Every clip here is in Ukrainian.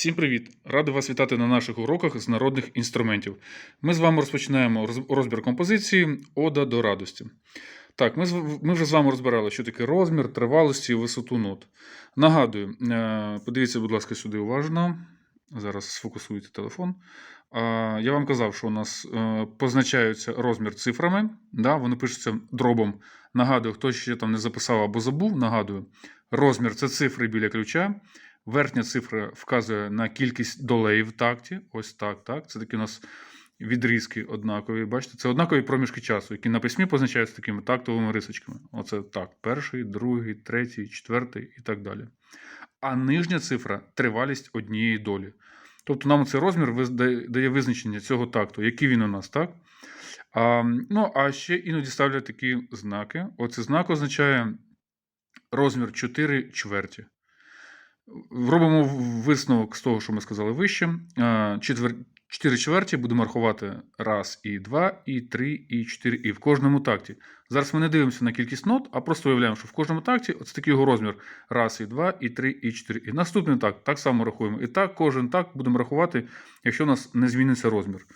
Всім привіт! Радий вас вітати на наших уроках з народних інструментів. Ми з вами розпочинаємо розбір композиції Ода до радості. Так, ми, ми вже з вами розбирали, що таке розмір, тривалості і висоту нот. Нагадую, е, подивіться, будь ласка, сюди уважно. Зараз сфокусуйте телефон. Я вам казав, що у нас е, позначаються розмір цифрами, да, вони пишуться дробом. Нагадую, хто ще там не записав або забув, нагадую, розмір це цифри біля ключа. Верхня цифра вказує на кількість долей в такті. Ось так, так. Це такі у нас відрізки однакові. Бачите, це однакові проміжки часу, які на письмі позначаються такими тактовими рисочками. Оце так: перший, другий, третій, четвертий і так далі. А нижня цифра тривалість однієї долі. Тобто нам цей розмір дає визначення цього такту, який він у нас, так? А, ну, а ще іноді ставлять такі знаки. Оцей знак означає розмір 4 чверті. Робимо висновок з того, що ми сказали вище. А, Четвер... 4 чверті будемо рахувати раз і два, і три, і чотири, і в кожному такті. Зараз ми не дивимося на кількість нот, а просто уявляємо, що в кожному такті ось такий його розмір. Раз, і два, і три, і чотири. І наступний такт так само рахуємо. І так, кожен такт будемо рахувати, якщо у нас не зміниться розмір.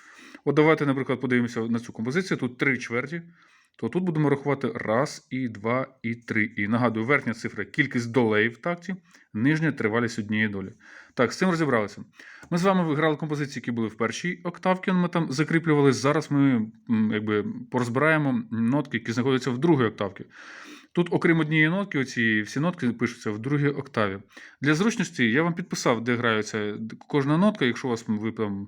От давайте, наприклад, подивимося на цю композицію. Тут 3 чверті, то тут будемо рахувати раз, і два, і три. І нагадую, верхня цифра кількість долей в такті, нижня тривалість однієї долі. Так, з цим розібралися. Ми з вами виграли композиції, які були в першій октавці, ми там закріплювалися. Зараз ми якби, порозбираємо нотки, які знаходяться в другій октавці. Тут, окрім однієї нотки, оці всі нотки пишуться в другій октаві. Для зручності я вам підписав, де граються кожна нотка, якщо у вас ви там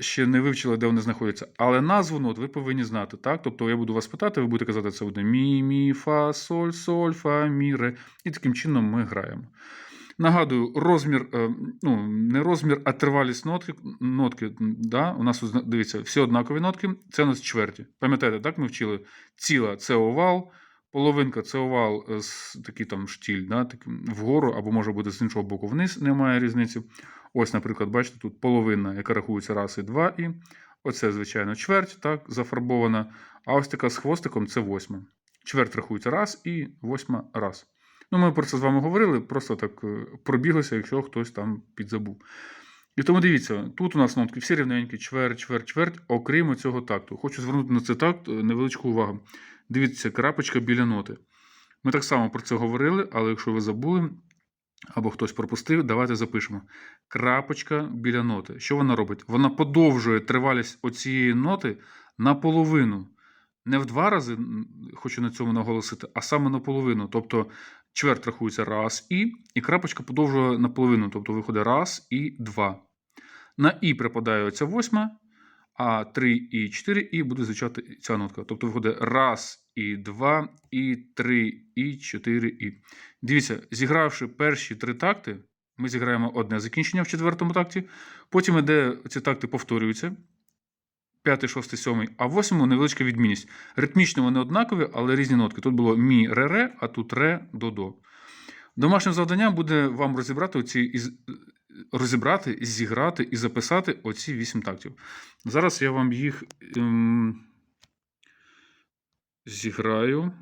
ще не вивчили, де вони знаходяться. Але назву нот ви повинні знати. так? Тобто я буду вас питати, ви будете казати, це буде мі, мі, фа, соль, соль, фа, мі, ре. І таким чином ми граємо. Нагадую, розмір, е, ну, не розмір, а тривалість нотки. нотки да? У нас дивіться, всі однакові нотки. Це у нас чверті. Пам'ятаєте, так ми вчили? Ціла це овал, половинка це овал е, з такий там штіль, да? таким, вгору, або може бути з іншого боку вниз, немає різниці. Ось, наприклад, бачите, тут половина, яка рахується раз і два, і оце, звичайно, чверть, так, зафарбована. А ось така з хвостиком це восьма. Чверть рахується раз і восьма раз. Ну, ми про це з вами говорили, просто так е, пробіглося, якщо хтось там підзабув. І тому дивіться, тут у нас нотки всі рівненькі, чверть, чверть, чверть, окрім цього такту. Хочу звернути на цей такт е, невеличку увагу. Дивіться, крапочка біля ноти. Ми так само про це говорили, але якщо ви забули або хтось пропустив, давайте запишемо. Крапочка біля ноти. Що вона робить? Вона подовжує тривалість оцієї ноти наполовину. Не в два рази, хочу на цьому наголосити, а саме наполовину. Тобто чверть рахується раз і, і крапочка подовжує наполовину, тобто виходить раз і два. На і припадає оця восьма, а 3 і 4 і буде звучати ця нотка. Тобто виходить раз і два, і три, і чотири і. Дивіться, зігравши перші три такти, ми зіграємо одне закінчення в четвертому такті. Потім іде ці такти повторюються. П'ятий, шостий, сьомий, а в восьмому невеличка відмінність. Ритмічно вони однакові, але різні нотки. Тут було мі, ре, ре, а тут ре, до, до. Домашнім завданням буде вам розібрати оці розібрати, зіграти і записати оці вісім тактів. Зараз я вам їх ем, зіграю.